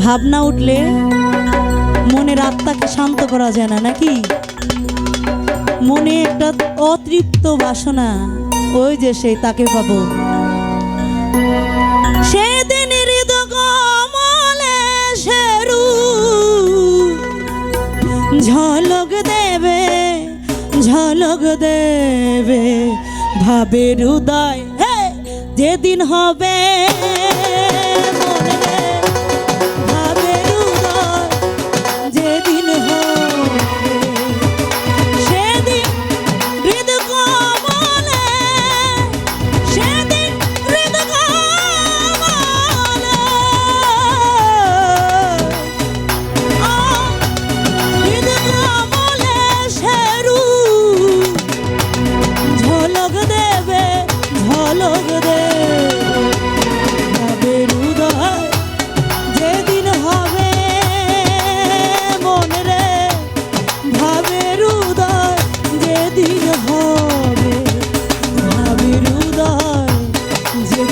ভাবনা উঠলে মনের আত্মাকে শান্ত করা যায় না, নাকি? মনে একটা অতৃপ্ত বাসনা, ওই যে সেই তাকে পাবো। ঝলক দেবে ঝলক দেবে ভাবের উদয়। যেদিন হবে মনে রে,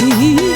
You.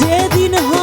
যেদিন হয়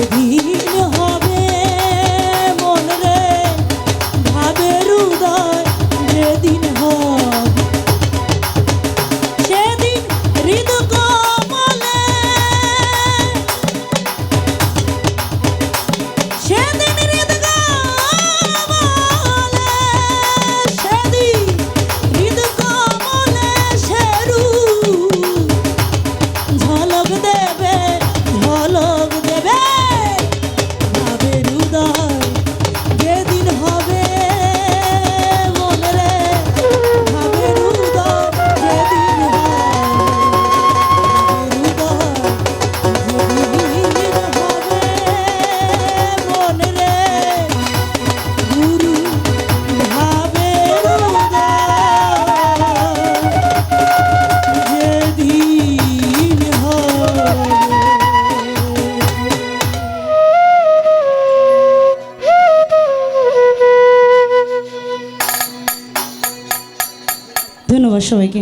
যেদিন সবাইকে।